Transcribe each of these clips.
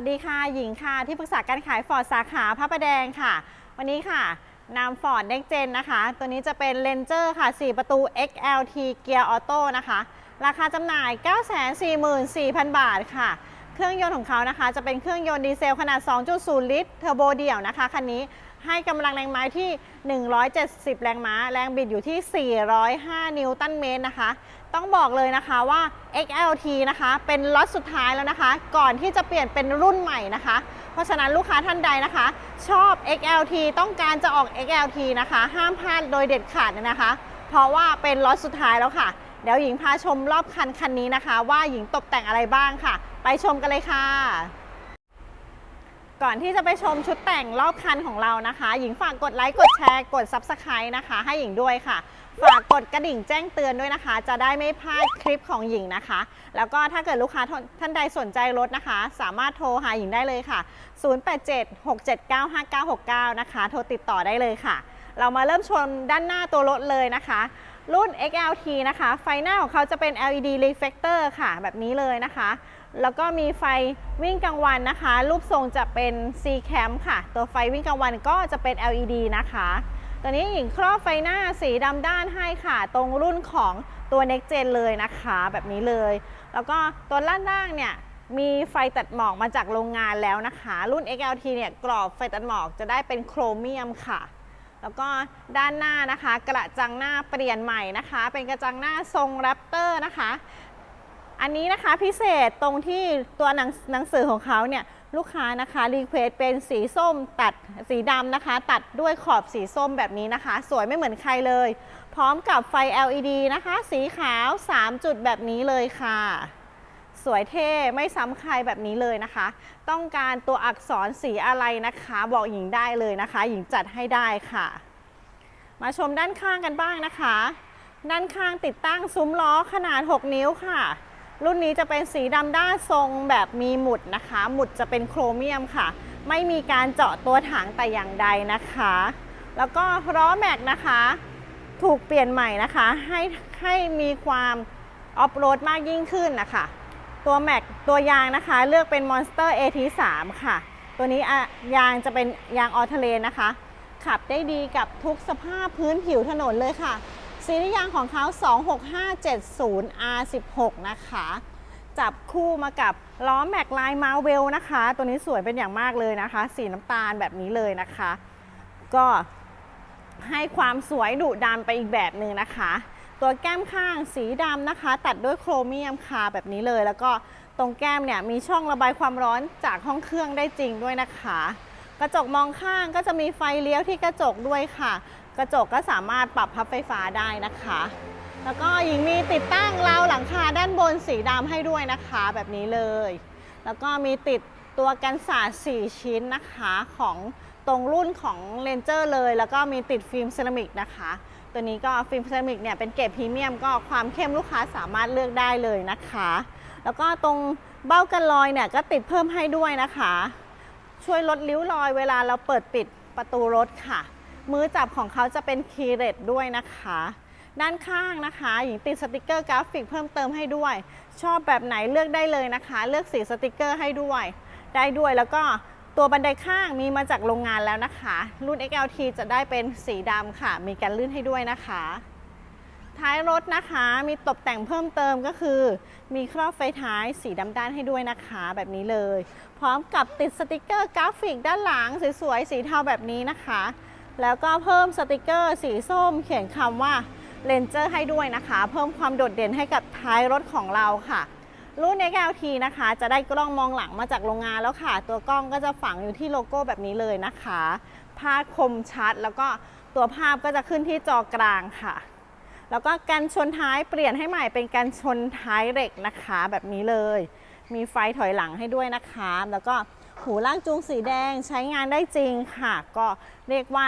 วัสดีค่ะ หญิงค่ะ ที่ปรึกษาการขายฟอร์ดสาขาพระประแดงค่ะ วันนี้ค่ะนำฟอร์ดเด็กเจนนะคะ ตัวนี้จะเป็น Ranger ค่ะ 4 ประตู XLT เกียร์ออโต้นะคะ ราคาจำหน่าย 944,000 บาทค่ะ เครื่องยนต์ของเขานะคะ จะเป็นเครื่องยนต์ดีเซลขนาด 2.0 ลิตรเทอร์โบเดี่ยวนะคะคันนี้ให้กำลังแรงม้าที่ 170 แรงม้า แรงบิดอยู่ที่ 405 นิวตันเมตรนะคะ ต้องบอกเลยนะคะว่า XLT นะคะ เป็นล็อตสุดท้ายแล้วนะคะ ก่อนที่จะเปลี่ยนเป็นรุ่นใหม่นะคะ เพราะฉะนั้นลูกค้าท่านใดนะคะ ชอบ XLT ต้องการจะออก XLT นะคะ ห้ามพลาดโดยเด็ดขาดเลยนะคะ เพราะว่าเป็นล็อตสุดท้ายแล้วค่ะ เดี๋ยวหญิงพาชมรอบคันคันนี้นะคะ ว่าหญิงตกแต่งอะไรบ้างค่ะ ไปชมกันเลยค่ะ ก่อนที่จะไปชมชุดแต่งรอบคันของเรานะคะ หญิงฝากกดไลค์กดแชร์กด Subscribe นะคะ ให้หญิงด้วยค่ะ ฝากกดกระดิ่งแจ้งเตือนด้วยนะคะ จะได้ไม่พลาดคลิปของหญิงนะคะ แล้วก็ถ้าเกิดลูกค้าท่านใดสนใจรถนะคะ สามารถโทรหาหญิงได้เลยค่ะ 0876795969 นะคะ โทรติดต่อได้เลยค่ะ เรามาเริ่มชมด้านหน้าตัวรถเลยนะคะ รุ่น XLT นะคะ ไฟหน้าของเขาจะเป็น LED reflector ค่ะ แบบนี้เลยนะคะ แล้วก็มีไฟวิ่งกลางวันนะคะ รูปทรงจะเป็น C cam ค่ะ ตัวไฟวิ่งกลางวันก็จะเป็น LED นะคะ ตัวนี้หญิงครอบไฟหน้าสีดำด้านให้ค่ะ ตรงรุ่นของตัว Next Gen เลยนะคะ แบบนี้เลย แล้วก็ตัวล่างล่างเนี่ยมีไฟตัดหมอกมาจากโรงงานแล้วนะคะ รุ่น XLT เนี่ยกรอบไฟตัดหมอกจะได้เป็นโครเมียมค่ะ แล้วก็ด้านหน้านะคะ กระจังหน้าเปลี่ยนใหม่นะคะ เป็นกระจังหน้าทรงแรปเตอร์นะคะ อันนี้นะคะพิเศษตรงที่ตัวหนังหนังสือของเขาเนี่ยลูกค้านะคะรีเควสเป็นสีส้มตัดสีดำนะคะ ตัดด้วยขอบสีส้มแบบนี้นะคะ สวยไม่เหมือนใครเลย พร้อมกับไฟ LED นะคะ สีขาว 3 จุดแบบนี้เลยค่ะ สวยเท่ไม่ซ้ำใครแบบนี้เลยนะคะ ต้องการตัวอักษรสีอะไรนะคะ บอกหญิงได้เลยนะคะ หญิงจัดให้ได้ค่ะ มาชมด้านข้างกันบ้างนะคะ ด้านข้างติดตั้งซุ้มล้อขนาด 6 นิ้วค่ะ รุ่นนี้จะเป็นสีดำด้านทรงแบบมีหมุดนะคะ หมุดจะเป็นโครเมียมค่ะ ไม่มีการเจาะตัวถังแต่อย่างใดนะคะ แล้วก็ล้อแม็กนะคะถูกเปลี่ยนใหม่นะคะ ให้ให้มีความออฟโรดมากยิ่งขึ้นนะคะ ตัวแม็กตัวยางนะคะ เลือกเป็น Monster AT3 ค่ะ ตัวนี้ยางจะเป็นยางออเทเลนนะคะ ขับได้ดีกับทุกสภาพพื้นผิวถนนเลยค่ะ ซีรีส์ยางของเขา 26570 R16 นะคะ จับคู่มากับล้อแม็กไลน์มาเวลนะคะ ตัวนี้สวยเป็นอย่างมากเลยนะคะ สีน้ำตาลแบบนี้เลยนะคะ ก็ให้ความสวยดุดันไปอีกแบบหนึ่งนะคะ ตัวแก้มข้างสีดำนะคะ ตัดด้วยโครเมียมคาแบบนี้เลย แล้วก็ตรงแก้มเนี่ยมีช่องระบายความร้อนจากห้องเครื่องได้จริงด้วยนะคะ กระจกมองข้างก็จะมีไฟเลี้ยวที่กระจกด้วยค่ะ กระจกก็สามารถปรับพับไฟฟ้าได้นะคะ แล้วก็หญิงมีติดตั้งราวหลังคาด้านบนสีดำให้ด้วยนะคะ แบบนี้เลย แล้วก็มีติดตัวกันสาด4ชิ้นนะคะของตรงรุ่นของเลนเจอร์เลย แล้วก็มีติดฟิล์มเซรามิกนะคะ ตัวนี้ก็ฟิล์มเซรามิกเนี่ยเป็นเกรดพรีเมียมก็ความเข้มลูกค้าสามารถเลือกได้เลยนะคะ แล้วก็ตรงเบ้ากันรอยเนี่ยก็ติดเพิ่มให้ด้วยนะคะ ช่วยลดริ้วรอยเวลาเราเปิดปิดประตูรถค่ะ มือจับของเขาจะเป็นคีย์เรดด้วยนะคะ ด้านข้างนะคะหญิงติดสติกเกอร์กราฟิกเพิ่มเติมให้ด้วย ชอบแบบไหนเลือกได้เลยนะคะ เลือกสีสติกเกอร์ให้ด้วย ได้ด้วยแล้วก็ ตัวบันไดข้างมีมาจากโรงงานแล้วนะคะ รุ่น XLT จะได้เป็นสีดำค่ะ มีการลื่นให้ด้วยนะคะ ท้ายรถนะคะมีตกแต่งเพิ่มเติมก็คือ มีครอบไฟท้ายสีดำด้านให้ด้วยนะคะ แบบนี้เลย พร้อมกับติดสติกเกอร์กราฟิกด้านหลังสวยๆสีเทาแบบนี้นะคะ แล้วก็เพิ่มสติกเกอร์สีส้ม เขียนคำว่าเลนเจอร์ให้ด้วยนะคะ เพิ่มความโดดเด่นให้กับท้ายรถของเราค่ะ รุ่น XLT นะคะ จะได้กล้องมองหลังมาจากโรงงานแล้วค่ะ ตัวกล้องก็จะฝังอยู่ที่โลโก้แบบนี้เลยนะคะ ภาพคมชัดแล้วก็ตัวภาพก็จะขึ้นที่จอกลางค่ะ แล้วก็กันชนท้ายเปลี่ยนให้ใหม่เป็นกันชนท้ายเหล็กนะคะ แบบนี้เลย มีไฟถอยหลังให้ด้วยนะคะ แล้วก็หูลากจูงสีแดงใช้งานได้จริงค่ะ ก็เรียกว่า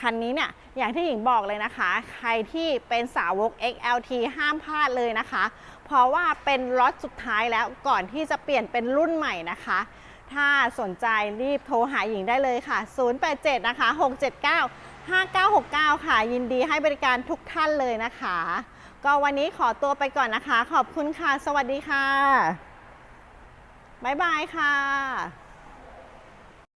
คันนี้เนี่ยอย่างที่หญิงบอกเลยนะคะ ใครที่เป็นสาวก XLT ห้ามพลาดเลยนะคะ เพราะว่าเป็นล็อตสุดท้ายแล้วก่อนที่จะเปลี่ยนเป็นรุ่นใหม่นะคะ ถ้าสนใจรีบโทรหาหญิงได้เลยค่ะ 087 นะคะ 679 5969 ค่ะ ยินดีให้บริการทุกท่านเลยนะคะ ก็วันนี้ขอตัวไปก่อนนะคะ ขอบคุณค่ะ สวัสดีค่ะ บ๊ายบายค่ะ